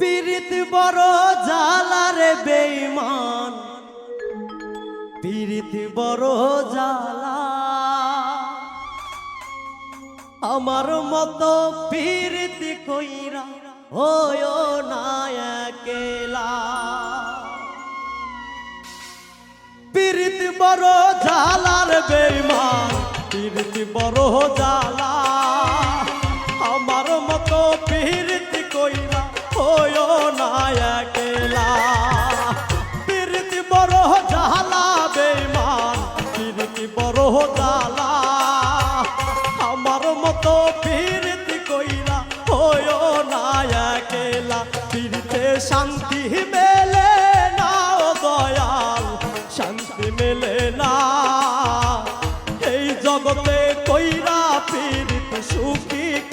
পীড়িত বড় জালারে বেইমান পীড়িত বড় জালা। আমার মতো পীড়িত কইরা হয় না একেলা। পীড়িত বড় জালার বেইমান পীড়িত বড় জালা। পীড়িত সুখী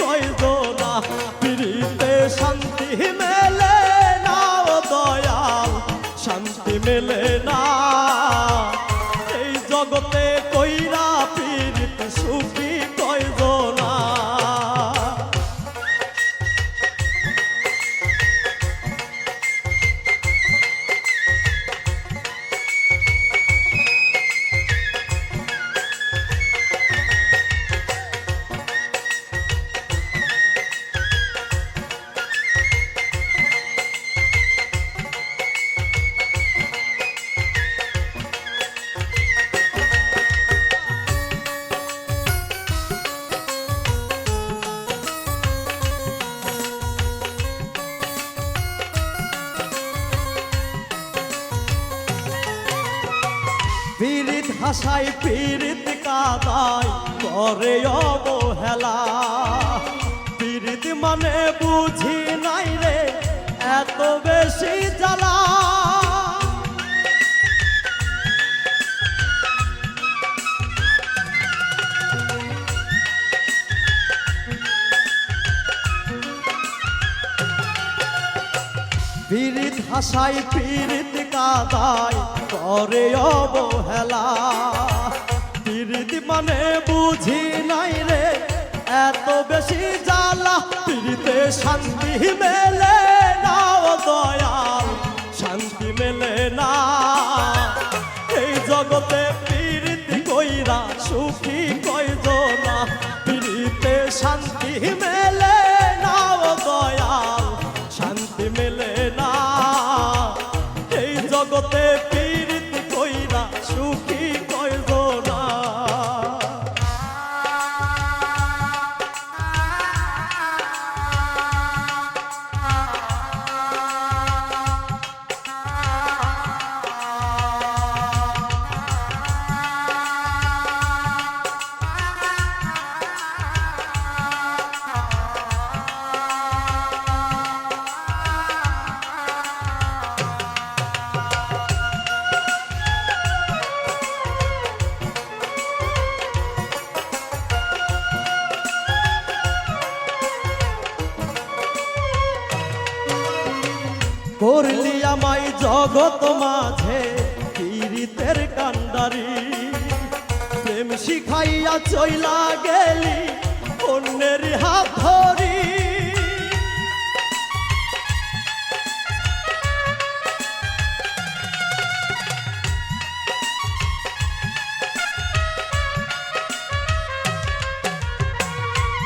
পীড়িত হাসাই পীড়িত কাদাই করে অবহেলা। পীড়িত মানে বুঝি নাই রে এত বেশি জ্বালা। পীড়িত হাসাই পীড়িত কাদাই করে অবহেলা। পীড়িত মানে বুঝি নাই রে, এত বেশি জ্বালা। পীড়িতে শান্তি মেলে। করলি আমায় জগৎ মাঝে, পীড়িতের কান্ডারি। প্রেম শিখাইয়া চইলা গেলি, অন্যের হাত ধরি।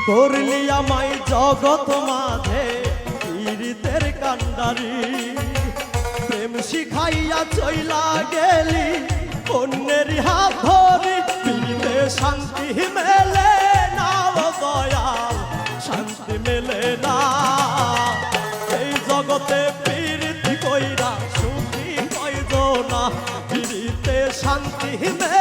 করলি আমায় জগৎ মাঝে পীড়িতের কান্ডারি। প্রেম শিখাইয়া চইলা গেলি, অন্যের হাত ধরি পীড়িতে শান্তি মেলে না দয়াল, শান্তি মেলে না। এই জগতে পীড়িত কইরা সুখী কইদ না পীড়িতে শান্তি মেলে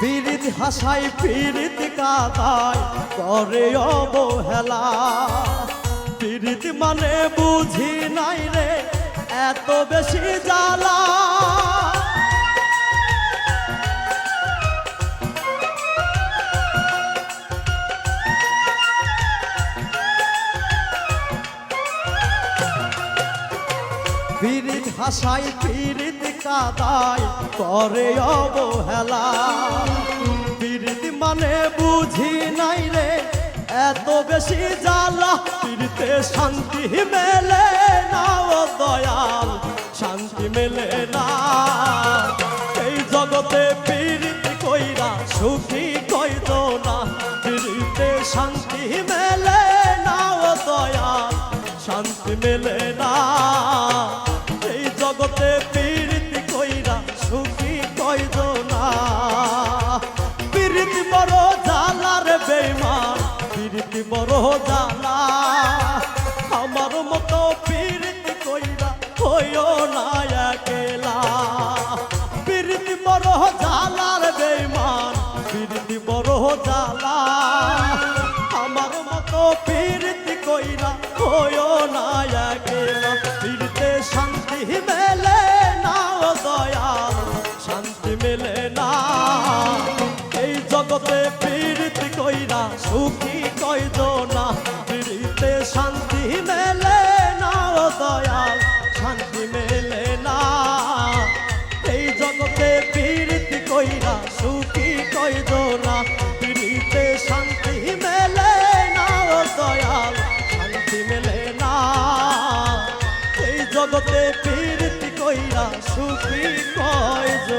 পীড়িত হাসাই পীড়িত কাদায়, করে অবহেলা। পীড়িত মানে বুঝি নাই রে, এত বেশি জ্বালা। পীড়িত হাসাই পীড়িত কাদায় করে অবহেলা। পীড়িত মানে বুঝি নাই রে, এত বেশি জ্বালা। পীড়িতে শান্তি মেলে না ও দয়াল, শান্তি মেলে না। এই জগতে পীড়িত কইরা সুখী কইত না, পীড়িতে শান্তি মেলে না ও দয়াল, শান্তি মেলে হইও না একেলা। পীড়িত বড় জালার বেমান পীড়িত বড় জালা আমার মতো পীড়িত কইরা হইও না একেলা। পীড়িতে শান্তি মেলে না ও দয়াল, শান্তি মেলে না। এই জগতে পীড়িত কইরা সুখী কইদ না পীড়িতে শান্তি জগতে পীড়িত কইরা সুখী কইদ